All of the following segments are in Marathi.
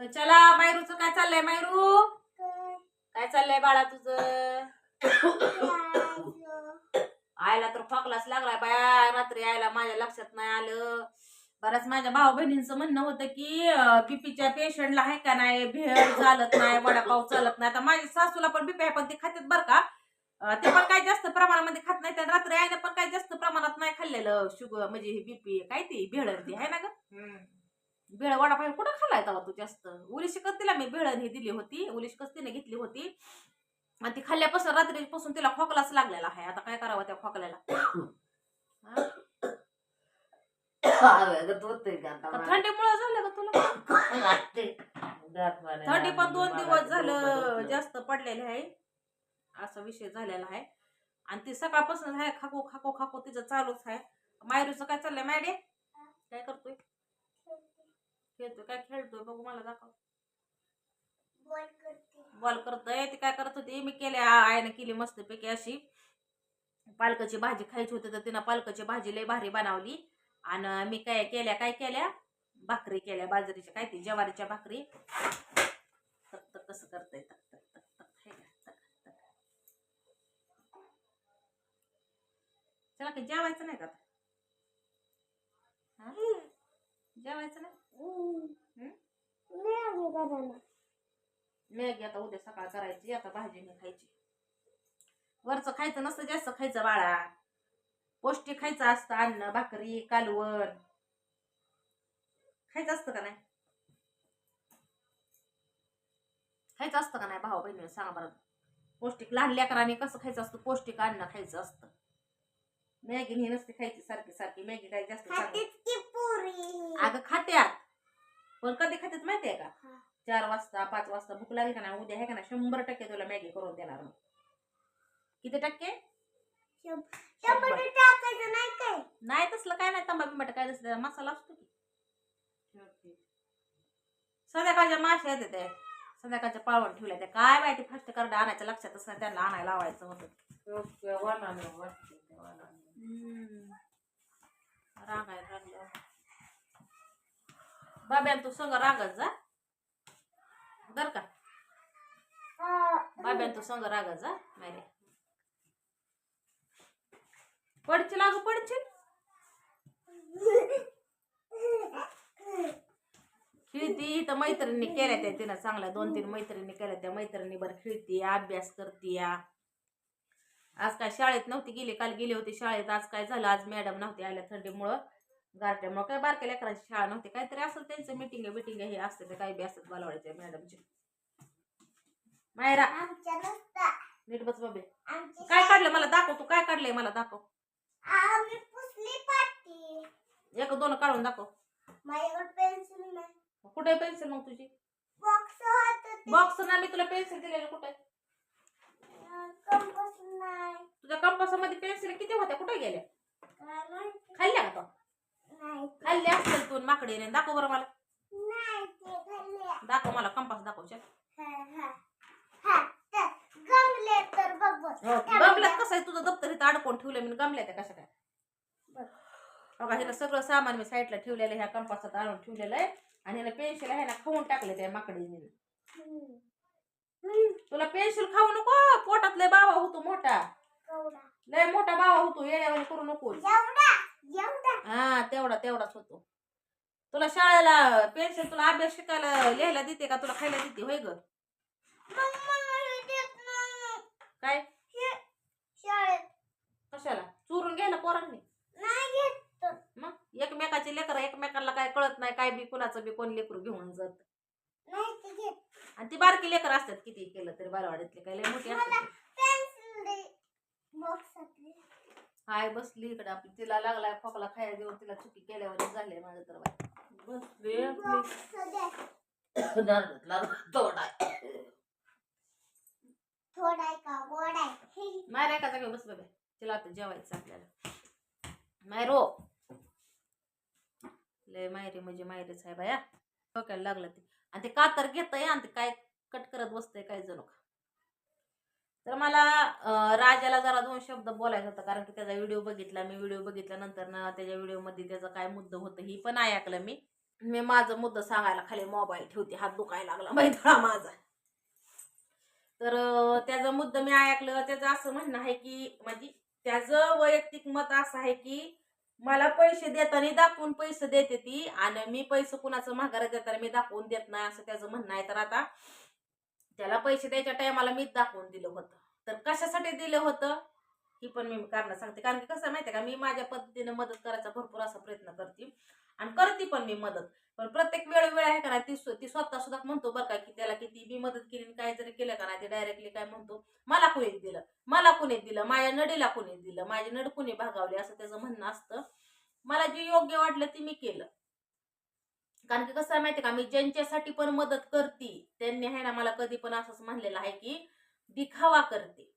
तर चला मायरूचं काय चाललंय मायरू? काय चाललंय बाळा तुझं? आयला तर खोकलाच लागलाय बाया रात्री आयला माझ्या लक्षात नाही आलं. बऱ्याच माझ्या भाऊ बहिणींचं म्हणणं होतं की बीपीच्या पेशंटला आहे का नाही भेळ चालत नाही वडापाव चालत नाही. आता माझ्या सासूला पण बीपी आहे पण ते खात्यात बरं का? ते पण काही जास्त प्रमाणामध्ये खात नाही त्या रात्री आईनं पण काही जास्त प्रमाणात नाही खाल्लेलं शुगर म्हणजे बीपी काय ती भेळ ती आहे ना ग? भेळ वडापाव कुठं खाल्लाय तेव्हा तू जास्त? उलिशी तिला मी भेळ हे दिली होती उलिश तिने घेतली होती. आणि ती खाल्ल्यापासून रात्रीपासून तिला खोकलाच लागलेला आहे. आता काय करावं त्या खोकल्याला? थंडीमुळे झालं का तुला. थंडी पण दोन दिवस झालं जास्त पडलेले आहे. असा विषय झालेला आहे. आणि ती सकाळपासून आहे खाको खाको खाको तिचं चालूच आहे. मायरूचं काय चाललंय मायडे? काय करतोय? खेळतोय. काय खेळतोय बघू मला दाखव. बॉल करतोय. ती काय करत होती? मी केल्या आईने केली मस्तपैकी अशी. पालकाची भाजी खायची होती तर तिनं पालकाची भाजी लय भारी बनवली. आणि मी काय केल्या काय केल्या? भाकरी केल्या बाजरीच्या. काय ती? ज्वारीच्या भाकरी. तक तक कसं करतंय. तक तक तक तक. का? तक तक चला की जेवायचं नाही का आता? हा? जेवायचं नाही मॅगी आता उद्या सकाळ करायची आता भाजी नाही खायची. वरचं खायचं नसतं जास्त खायचं बाळा. पौष्टिक खायचं असतं अन्न भाकरी कालवण. खायचं असतं का नाही? खायचं असतं का नाही भाऊ बहिणी सांगा बरं. पौष्टिक लहान लेकरांनी कसं खायचं असतं पौष्टिक अन्न खायचं असतं. मॅगी ही नसते खायची सारखी सारखी मॅगी काय जास्त अगं खात्यात. पण कधी खात्यात माहितीये का. चार वाजता पाच वाजता भूक लागली का ना उद्या आहे का ना शंभर टक्के तुला मॅगी करून देणार मी. किती टक्के? शंभर. नाही काय. नाही तसलं काय नाही तंबा बिंबाट काय तसलं मसाला असतो की. संध्याकाळच्या माश्या येते ते संध्याकाळच्या पाळवण ठेवल्या त्या. काय माहिती फर्स्ट कार्ड आणायचं लक्षातच नाही त्यांना आणायला लावायचं होतं. रागायला लागलं. बाब्यान तू संग रागत जा. बर का? बाब्यान तू संग रागत जा नाही पडची लागू पडची. खेळती तर मैत्रिणी केल्या त्या तिनं चांगल्या दोन तीन मैत्रिणी केल्या त्या मैत्रिणी बरं खेळती अभ्यास करते आज काय शाळेत नव्हती गेली काल गेली होती शाळेत आज काय झालं आज मॅडम नव्हती आल्या थंडीमुळं. गारट्यामुळं काय बारक्या लेकरांची शाळा नव्हती. काहीतरी असेल त्यांचं मिटिंग बिटिंग हे असते ते काही बी असतात बोलवायचे मॅडमचे मायरा. नीट बस बाबे. काय काढलं मला? दाखव तू काय काढलंय मला? दाखव. एक दोन काढून दाखव. पेन्सिल कुठे पेन्सिल मग तुझी? बॉक्स ना मी तुला पेन्सिल दिलेलं कुठे? तुझ्या कंपासामध्ये पेन्सिल किती होत्या? कुठे गेल्या? खाल्ल्या का तो? नाही खाल्ल्या असतील तू माकडीने दाखव बरं मला. खाल्ले. दाखव मला कंपास दाखव चल हा हा. हा तर गमले तर बघ बघ गमल्यात कसं आहे तुझं दप्तर इथं अडकून ठेवलं मी गमल्या त्या कशा काय? बघा. हिला सगळं सामान मी साईडला ठेवलेलं आहे, ह्या कंपासात आणून ठेवलेलं आहे. आणि ह्याला पेन्सिल आहे ना खाऊन टाकले त्या माकडीने. तुला पेन्सिल खाऊ नको पोटात लय बाबा होतो मोठा. लय मोठा बाबा होतो येड्यावानी करू नको हा तेवढा तेवढाच होतो. तुला शाळेला पेन्सिल तुला अभ्यास शिकायला लिहायला देते का? तुला खायला देते होय ग? काय? हे कशाला? चोरून घ्यायला पोरांनी. मग? एकमेकाचे लेकर एकमेकाला काय कळत नाही काय बी कुणाचं बी कोण लेकरू घेऊन जात. आणि ती बारकी लेकर असतात किती केलं तरी बालवाडीतले काय लय मोठी असतात हाय बसली इकडे आपली. तिला लागलाय खोकला खायला देऊन तिला चुकी केल्यावर झाले माझं तर बाई. बसली मायरा एका जागी बस बाबा तिला आता जेवायचं आपल्याला. मायरो लय मायरी म्हणजे मायरीच आहे बाया. डोक्याला लागलं ते. आणि ते कातर घेतय आणि ते काय कट करत बसतंय काय जणू. का तर मला राजाला जरा दोन शब्द बोलायचं होतं कारण की त्याचा व्हिडिओ बघितला मी व्हिडिओ बघितल्यानंतर ना त्याच्या व्हिडिओमध्ये त्याचा काय मुद्दा होतं ही पण ऐकलं मी. मी माझं मुद्दा सांगायला खाली मोबाईल ठेवते हात दुखायला लागला मैत्रा माझा. तर त्याचा मुद्दा मी ऐकलं त्याचं असं म्हणणं आहे की म्हणजे त्याचं वैयक्तिक मत असं आहे की मला पैसे देताना दाखवून पैसे देते ती आणि मी पैसे कुणाचं माघार देताना मी दाखवून देत नाही असं त्याचं म्हणणं आहे. तर आता त्याला पैसे द्यायच्या टायमाला मीच दाखवून दिलं होतं. तर कशासाठी दिलं होतं? ही पण मी कारण सांगते. कारण की कसं माहिती का? मी माझ्या पद्धतीने मदत करायचा भरपूर असा प्रयत्न करते. आणि करते पण मी मदत. पण प्रत्येक वेळोवेळ आहे का नाही ती ती स्वतः सुद्धा म्हणतो बरं का की त्याला किती मी मदत केली आणि काय जरी केलं का नाही ते डायरेक्टली काय म्हणतो मला कुणीच दिलं? मला कुणी दिलं? माझ्या नडीला कुणी दिलं? माझी नड कुणी भागावली? असं त्याचं म्हणणं असतं. मला जे योग्य वाटलं ते मी केलं. कारण की कसं आहे माहिती का मी ज्यांच्यासाठी पण मदत करते त्यांनी आहे ना मला कधी पण असंच म्हणलेलं आहे की दिखावा करते.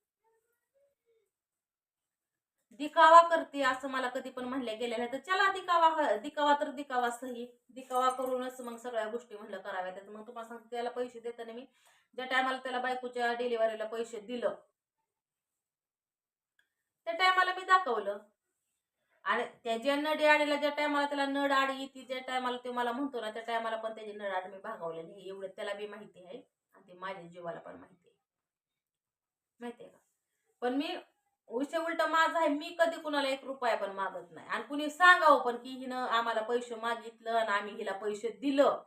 दिखावा करते असं मला कधी पण म्हणलं गेलेलं आहे तर चला दिखावा दिखावा तर दिखावा सही. दिखावा करूनच मग सगळ्या गोष्टी म्हणलं कराव्या तर मग तुम्हाला सांगते त्याला पैसे देताना मी ज्या टायमाला त्याला बायकोच्या डिलिव्हरीला पैसे दिलं त्या टायमाला मी दाखवलं. आणि त्याच्या नडी आडीला ज्या टायमाला त्याला नड आडी येते ज्या टायमाला ते मला म्हणतो ना त्या टायमाला पण त्याची नड आड मी भागवलेली आहे. एवढं त्याला बी माहिती आहे आणि ते माझ्या जीवाला पण माहिती आहे. माहिती आहे का? पण मी विषय उलट माझा आहे मी कधी कुणाला एक रुपया पण मागत नाही. आणि कुणी सांगावं पण की हिनं आम्हाला पैसे मागितलं आणि आम्ही हिला पैसे दिलं.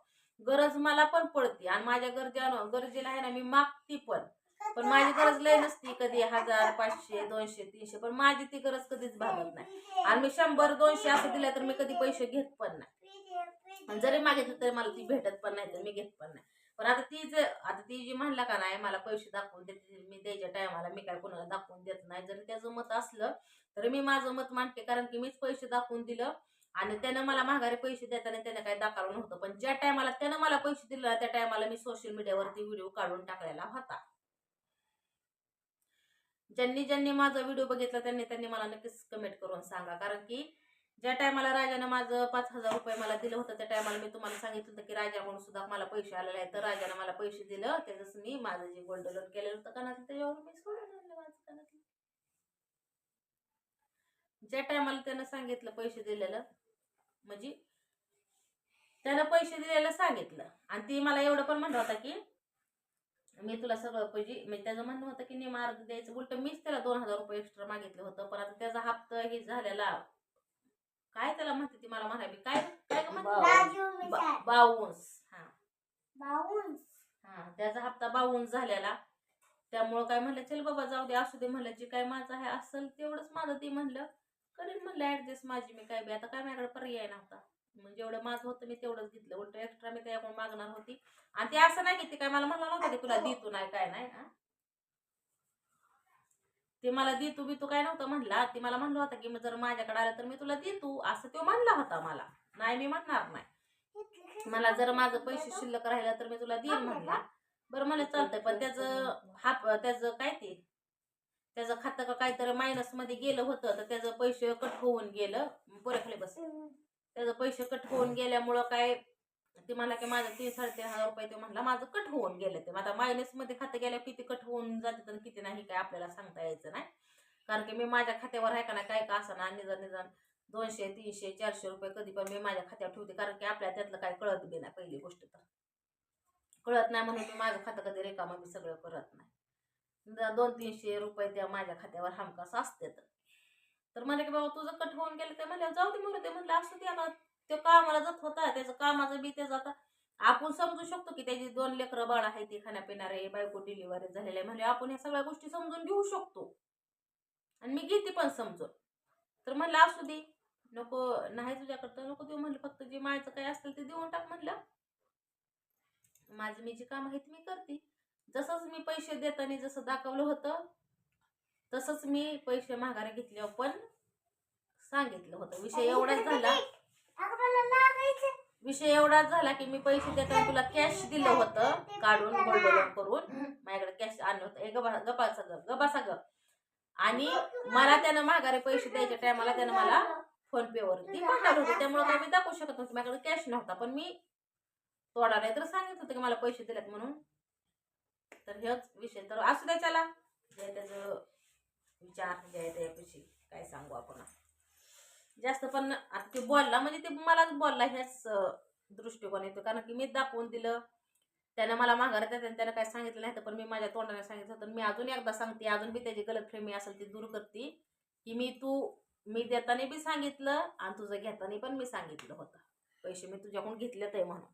गरज मला पण पडते. आणि माझ्या गरजा गरजेला आहे ना मी मागते पण. पण माझी गरज लय नसती कधी हजार पाचशे दोनशे तीनशे पण माझी ती गरज कधीच भागत नाही. आणि मी शंभर दोनशे असं दिलं तर मी कधी पैसे घेत पण नाही. जरी मागितलं तरी मला ती भेटत पण नाही तर मी घेत पण नाही. पण आता ती जे आता ती जी म्हणला का नाही मला पैसे दाखवून देते मी द्यायच्या टायमाला मी काय कोणाला दाखवून देत नाही. जरी त्याचं मत असलं तरी मी माझं मत मांडते कारण की मीच पैसे दाखवून दिलं आणि त्यानं मला माघारी पैसे देताना त्यानं काही दाखवलं नव्हतं. पण ज्या टायमाला त्यानं मला पैसे दिले त्या टायमाला मी सोशल मीडियावरती व्हिडिओ काढून टाकलेला होता. ज्यांनी ज्यांनी माझा व्हिडिओ बघितला त्यांनी त्यांनी मला नक्कीच कमेंट करून सांगा. कारण की ज्या टायमाला राजानं माझं पाच हजार रुपये मला दिलं होतं त्या टायमाला मी तुम्हाला सांगितलं होतं की राजा म्हणून सुद्धा मला पैसे आलेले आहेत. तर राजानं मला पैसे दिलं. त्याच मी माझं जे गोल्ड लोन केलेलं होतं कानातलं त्याच्यावर मी सोडून आणलं माझं कानातलं ज्या टायमाला त्यानं सांगितलं पैसे दिलेलं म्हणजे त्यानं पैसे दिलेलं सांगितलं. आणि ती मला एवढं पण म्हणलं होता की मी तुला सगळं पैसे म्हणजे त्याचं म्हणणं होतं की निम अर्ध द्यायचं. उलट मीच त्याला दोन हजार रुपये एक्स्ट्रा मागितलं होतं पण आता त्याचा हप्ता हे झालेला. काय त्याला म्हणते ती मला म्हणावी? काय काय म्हणते? बावन्स हा. हा त्याचा हप्ता बावन्स झालेला. त्यामुळं काय म्हणलं चल बाबा जाऊ दे असू दे म्हणलं जे काय माझं आहे असेल तेवढंच माझं ते म्हणलं. करेन म्हणलं ऍडजस्ट माझी मी काय बी. आता काय माझ्याकडे पर्याय नव्हता. म्हणजे एवढं माझं होतं मी तेवढंच घेतलं. उलट एक्स्ट्रा मी त्याच्याकडून मागणार होती? आणि ते असं नाही की ते काय मला म्हणलं नव्हतं की तुला देतो नाही काय नाही ते मला देतो बी तू काय नव्हतं म्हणला. ते मला म्हणलं होतं की जर माझ्याकडे आलं तर मी तुला देतो. असं तो म्हणला होता मला. नाही मी म्हणणार नाही. मला जर माझं पैसे शिल्लक राहिलं तर मी तुला देईन म्हणला. बरं मला चालतंय पण त्याचं हा त्याचं काय ते? त्याचं खातं का काहीतरी मायनसमध्ये गेलं होतं तर त्याचं पैसे कट होऊन गेलं. पुऱ्या खाली बस. त्याचं पैसे कट होऊन गेल्यामुळं काय ते मला की माझं तीन साडेतीन हजार रुपये ते म्हणला. माझं कट होऊन गेलं ते. आता मायनसमध्ये खातं गेल्या किती कट होऊन जाते तर किती नाही काय आपल्याला सांगता यायचं नाही. कारण की मी माझ्या खात्यावर आहे का नाही काय का असं ना निदान निदान दोनशे तीनशे चारशे रुपये कधी पण मी माझ्या खात्यावर ठेवते. कारण की आपल्या त्यातलं काय कळत बी नाही पहिली गोष्ट तर. कळत नाही म्हणून मी माझं खातं कधी रेकामा मी सगळं करत नाही. दोन तीनशे रुपये त्या माझ्या खात्यावर हमखास असते तर. तर म्हणले की बाबा तुझं कट होऊन गेलं ते म्हणलं जाऊ दे म्हणलं ते म्हणलं असं ते आता ते कामाला जात होता त्याचं कामाचं बी त्याचं आता आपण समजू शकतो की त्याची दोन लेकरं बाळ आहे ते खाण्यापिणारे बायको डिलिव्हरी झालेले आहे. म्हणजे आपण ह्या सगळ्या गोष्टी समजून घेऊ शकतो. आणि मी घेते पण समजून. तर म्हणलं असू दे. नको नाही तुझ्याकडं नको देऊ म्हणलं फक्त जे मायचं काय असेल ते देऊन टाक म्हणलं. माझं मी जे काम आहे ते मी करते. जसंच मी पैसे देताना जसं दाखवलं होतं तसंच मी पैसे माघारी घेतल्यावर पण सांगितलं होतं. विषय एवढाच झाला. विषय एवढाच झाला की मी पैसे देताना तुला कॅश दिलं होतं काढून गोल्ड लोन करून. माझ्याकडे कॅश आणलं होतं. गबा गपाचा ग गबासा ग. आणि मला त्यानं माघारी पैसे द्यायच्या टायमाला त्यानं मला फोन पे वरती पाठवलं होतं त्यामुळे काय मी दाखवू शकत नव्हते. माझ्याकडे कॅश नव्हता. पण मी तोडा नाही तर सांगितलं होतं की मला पैसे दिलेत म्हणून. तर हेच विषय. तर असू द्या चला. जे त्याचं विचार जे त्याच्यापाशी काय सांगू आपण जास्त पण आता ते बोलला म्हणजे ते मलाच बोलला ह्याच दृष्टिकोन येतो कारण की मी दाखवून दिलं. त्यानं मला माघारात त्याने त्यानं काय सांगितलं नाही तर पण मी माझ्या तोंडाने सांगितलं तर मी अजून एकदा सांगते अजून बी त्याची गलतफ्रेमी असेल ती दूर करते. की मी तू मी देताना बी सांगितलं आणि तुझं घेताना पण मी सांगितलं होतं. पैसे मी तुझ्याकडून घेतलेत आहे म्हणून.